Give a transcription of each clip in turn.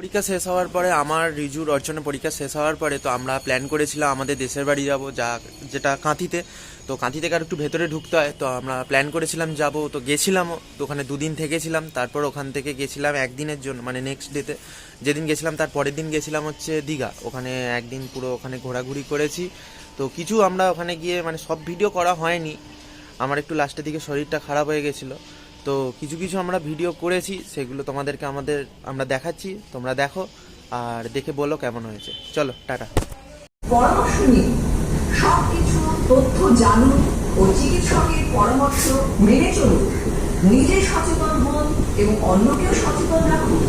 পরীক্ষা শেষ হওয়ার পরে আমার রিজুর অর্চনের পরীক্ষা শেষ হওয়ার পরে তো আমরা প্ল্যান করেছিলাম আমাদের দেশের বাড়ি যাব যা, যেটা কাঁথিতে। তো কাঁথি থেকে আর একটু ভেতরে ঢুকতে হয়, তো আমরা প্ল্যান করেছিলাম যাব। তো গেছিলামও, তো ওখানে দুদিন থেকেছিলাম। তারপর ওখান থেকে গেছিলাম একদিনের জন্য মানে নেক্সট ডেতে যেদিন গেছিলাম, তার পরের দিন গেছিলাম হচ্ছে দীঘা। ওখানে একদিন পুরো ওখানে ঘোরাঘুরি করেছি। তো কিছু আমরা ওখানে গিয়ে মানে সব ভিডিও করা হয়নি। আমার একটু লাস্টের দিকে শরীরটা খারাপ হয়ে গেছিল। তো কিছু কিছু আমরা ভিডিও করেছি, সেগুলো তোমাদেরকে আমাদের, আমরা দেখাচ্ছি, তোমরা দেখো, আর দেখে বলো কেমন হয়েছে। চলো, টাটা। পরামর্শ নিন। সবকিছু তথ্য জানুন ও চিকিৎসকের পরামর্শ মেনে চলুন। নিজে সচেতন হন এবং অন্যকেও সচেতন রাখুন।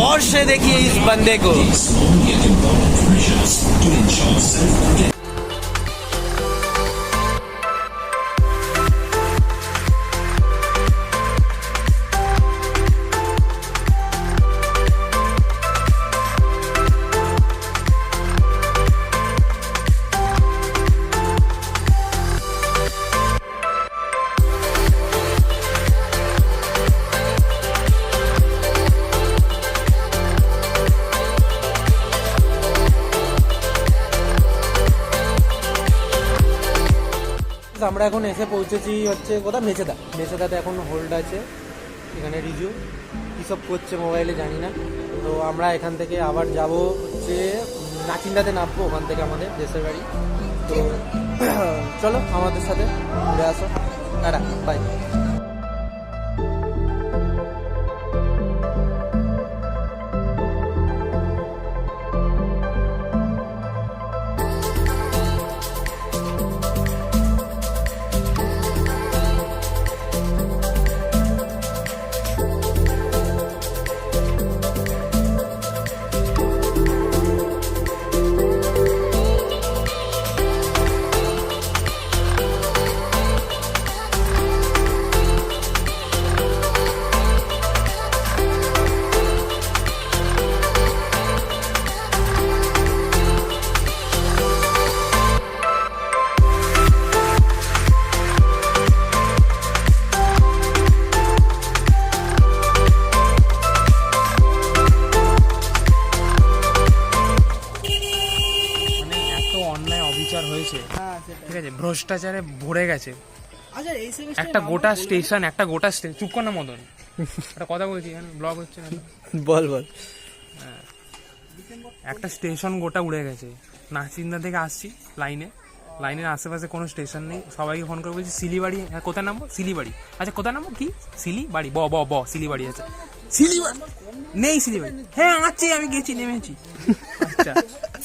और से देखिए इस बंदे को আমরা এখন এসে পৌঁছেছি হচ্ছে কোথাও মেচেদা। মেচেদাতে এখন হোল্ড আছে। এখানে রিজু। কী সব করছে মোবাইলে জানি না। তো আমরা এখান থেকে আবার যাব হচ্ছে নাচিন্দাতে নামবো ওখান থেকে আমাদের দেশের বাড়ি। তো, চলো আমাদের সাথে ঘুরে আসো। টাটা বাই ভ্রষ্টাচারে ভরে গেছে। আচ্ছা এই সেমিস্টার একটা গোটা স্টেশন একটা গোটা স্টেশন চুপ কর না মদন। একটা কথা বলছি এখানে ব্লগ হচ্ছে না বল বল। একটা স্টেশন গোটা উড়ে গেছে। নাচিন্দা থেকে আসছি লাইনে লাইনের আশেপাশে কোনো স্টেশন নেই। সবাইকে ফোন করে বলছি শিলিবাড়ি হ্যাঁ কোথায় নামবো শিলিবাড়ি। আচ্ছা কোথায় নামবো কি? শিলিবাড়ি। ব ব ব শিলিবাড়ি আছে। শিলিবাড়ি নেই শিলিবাড়ি হ্যাঁ আছে আমি গেছি নেমেছি আচ্ছা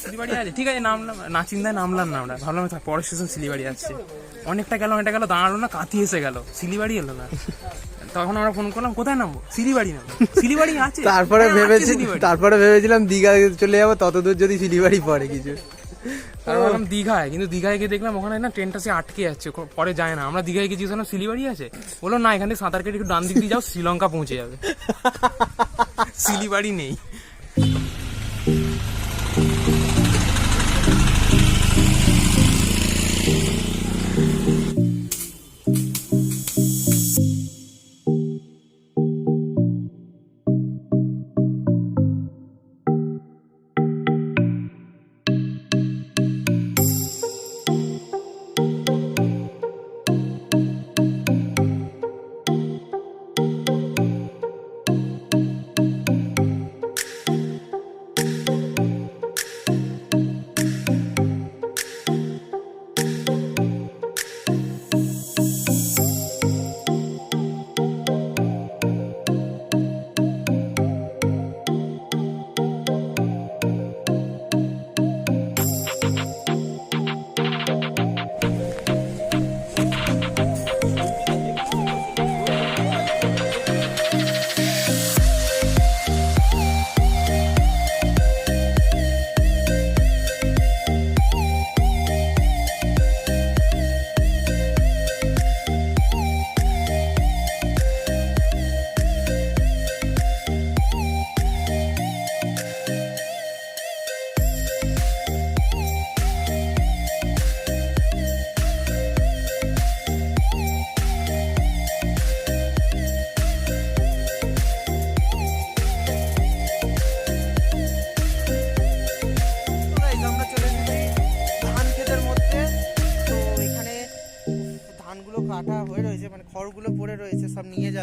শিলিবাড়ি আছে ঠিক আছে নামলাম নাচিন্দায় নামলাম না আমরা। ভাবলাম থাক, পরের স্টেশন শিলিবাড়ি আসছে অনেকটা গেল অনেকটা গেল দাঁড়াল না কাঁথি এসে গেল। শিলিবাড়ি এলো না। তখন আমরা ফোন করলাম কোথায় নামবো? শিলিবাড়ি নামবো। শিলিবাড়ি আছে। তারপরে হ্যাঁ, ভেবেছি তারপরে ভেবেছিলাম দীঘা চলে যাব তত দূর যদি শিলিবাড়ি পড়ে কিছু। তারপর দিঘায় দীঘায় কিন্তু দীঘায় গিয়ে দেখলাম ওখানে না ট্রেনটা সে আটকে যাচ্ছে পরে যায় না। আমরা দীঘায় গিয়ে ওখানে শিলিবাড়ি আছে? বলল না এখানে সাঁতার কেটে একটু ডান দিক দিয়ে যাও শ্রীলঙ্কা পৌঁছে যাবে। শিলিবাড়ি নেই।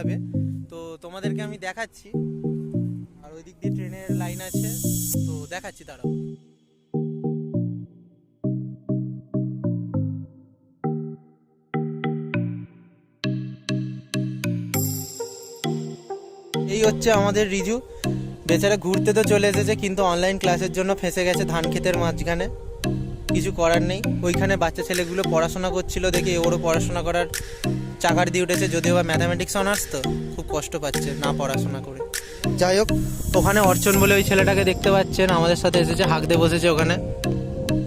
যাবে। তো তোমাদেরকে আমি দেখাচ্ছি। আর ওই দিক দিয়ে ট্রেনের লাইন আছে। তো দেখাচ্ছি তারা এই হচ্ছে আমাদের রিজু। বেচারা ঘুরতে তো চলে এসেছে, কিন্তু অনলাইন ক্লাসের জন্য ফেসে গেছে ধান ক্ষেতের মাঝখানে। কিছু করার নেই। ওইখানে বাচ্চা ছেলেগুলো পড়াশোনা করছিল দেখে ওরও পড়াশোনা করার চাকার দিয়ে উঠেছে, যদিও বা ম্যাথামেটিক্স অনার্স তো, খুব কষ্ট পাচ্ছে না পড়াশোনা করে। যাই হোক, ওখানে অর্চন বলে ওই ছেলেটাকে দেখতে পাচ্ছেন, আমাদের সাথে এসেছে হাঁক দিয়ে বসেছে ওখানে।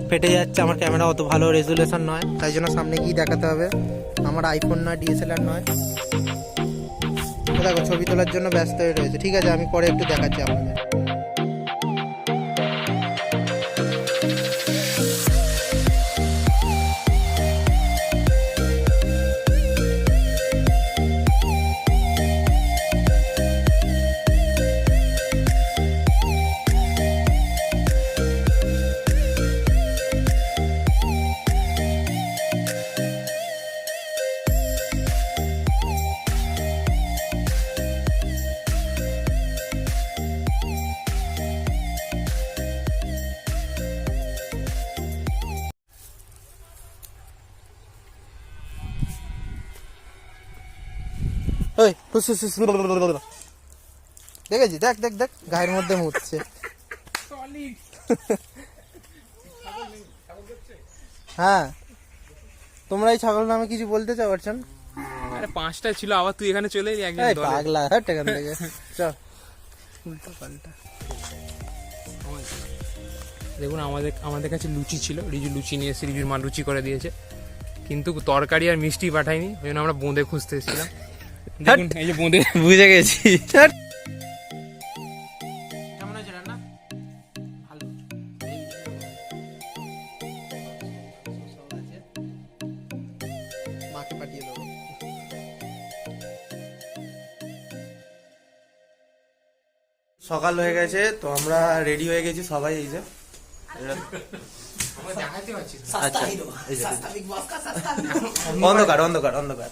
ফেটে যাচ্ছে, আমার ক্যামেরা অত ভালো রেজুলেশন নয়। তাই জন্য সামনে গিয়ে দেখাতে হবে, আমার আইফোন নয় ডিএসএলআর নয়। দেখো, ছবি তোলার জন্য ব্যস্ত হয়ে রয়েছে। ঠিক আছে, আমি পরে একটু দেখাচ্ছি আপনাদের। ওই দেখেছি? দেখ দেখ দেখ গায়ের মধ্যে মুতছে। হ্যাঁ। তোমরা এই ছাগল নামে কিছু বলতে চাও অর্চন? আরে পাঁচটা ছিল আবার তুই এখানে চলে এলি এই পাগলা হ্যাঁ এখান থেকে। চল। উল্টো পাল্টা। দেখুন আমাদের আমাদের কাছে লুচি ছিল। রিজু লুচি নিয়ে এসে রিজুর মা লুচি করে দিয়েছে। কিন্তু তরকারি আর মিষ্টি পাঠায়নি ওই জন্য আমরা বোঁদে খুঁজতে এসেছিলাম। দেখুন এই যে বোঁদে বুঝে গেছি। সকাল হয়ে গেছে তো আমরা রেডি হয়ে গেছি সবাই এই যে। আচ্ছা এই যে অন্ধকার অন্ধকার অন্ধকার।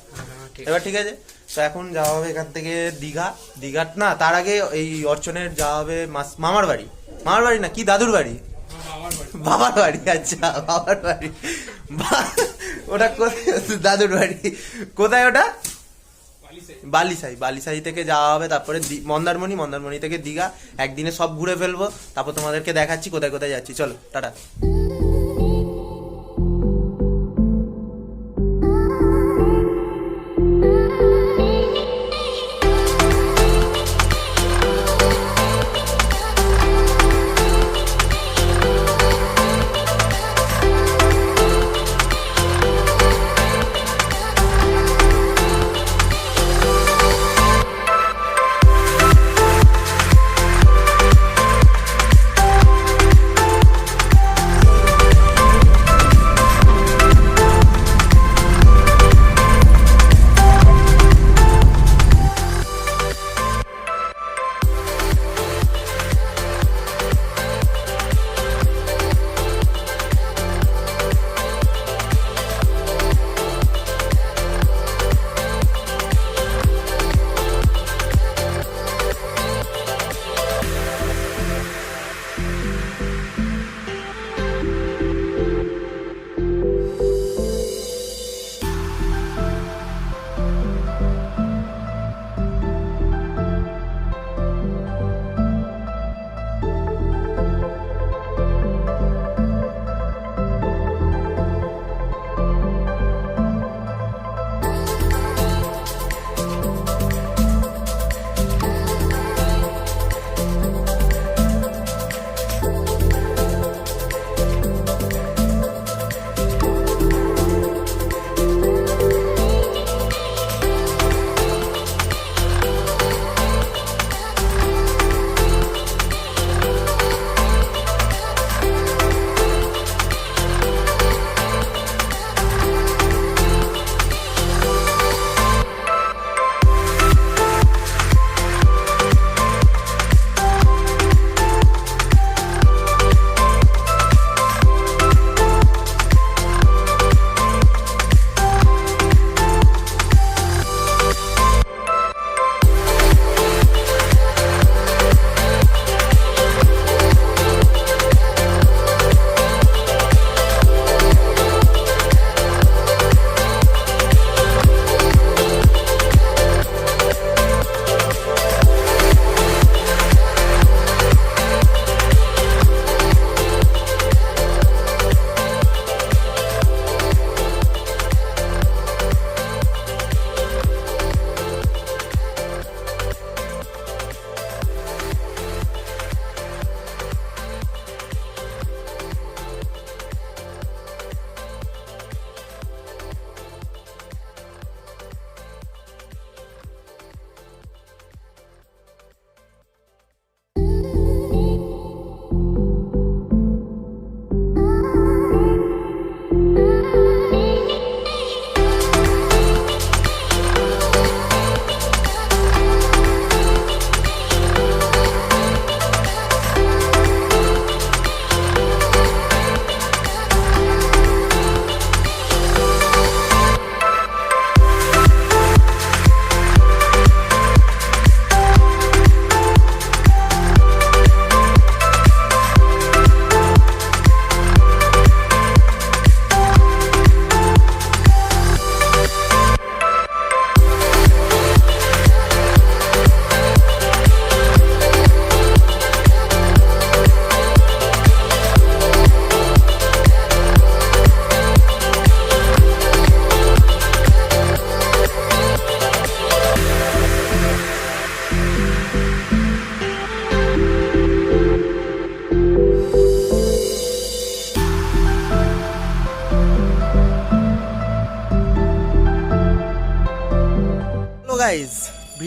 এবার ঠিক আছে, তো এখন যাওয়া হবে এখান থেকে দীঘা। দীঘাট না, তার আগে এই অর্চনের যাওয়া হবে মামার বাড়ি। মামার বাড়ি না, কি দাদুর বাড়ি? বাবার বাড়ি আচ্ছা বাবার বাড়ি। ওটা দাদুর বাড়ি। কোথায় ওটা? বালিসাই বালিসাই থেকে যাওয়া হবে, তারপরে মন্দারমণি মন্দারমণি থেকে দীঘা। একদিনে সব ঘুরে ফেলব, তারপর তোমাদেরকে দেখাচ্ছি কোথায় কোথায় যাচ্ছি। চলো, টাটা।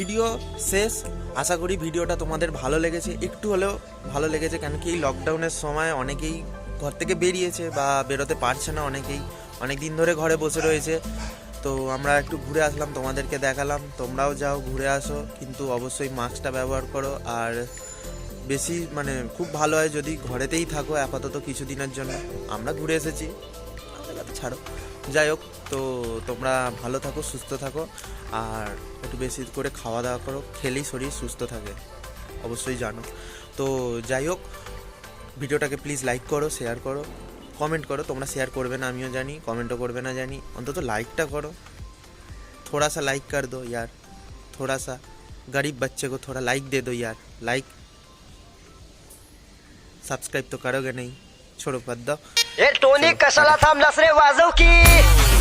ভিডিও শেষ। আশা করি ভিডিওটা তোমাদের ভালো লেগেছে। একটু হলেও ভালো লেগেছে কেন কি এই লকডাউনের সময় অনেকেই ঘর থেকে বেরিয়েছে বা বেরোতে পারছে না অনেকেই। অনেক দিন ধরে ঘরে বসে রয়েছে। তো আমরা একটু ঘুরে আসলাম, তোমাদেরকে দেখালাম। তোমরাও যাও, ঘুরে আসো, কিন্তু অবশ্যই মাস্কটা ব্যবহার করো। আর বেশি মানে খুব ভালো হয় যদি ঘরেতেই থাকো আপাতত কিছুদিনের জন্য। আমরা ঘুরে এসেছি। ছাড়ো। যাই হোক, তো তোমরা ভালো থাকো, সুস্থ থাকো। আর একটু বেশি করে খাওয়া দাওয়া করো খেলেই শরীর সুস্থ থাকে অবশ্যই জানো তো যাই হোক ভিডিওটাকে প্লিজ লাইক করো শেয়ার করো কমেন্ট করো তোমরা শেয়ার করবে না আমিও জানি কমেন্টও করবে না জানি অন্তত লাইকটা করো थोड़ा सा लाइक कर दो यार थोड़ा सा गरीब बच्चे को थोड़ा लाइक दे दो यार लाइक सब्सक्राइब तो करोगे नहीं छोड़ो बद दो हे टोनी कशाला थांबलास रे वाजव की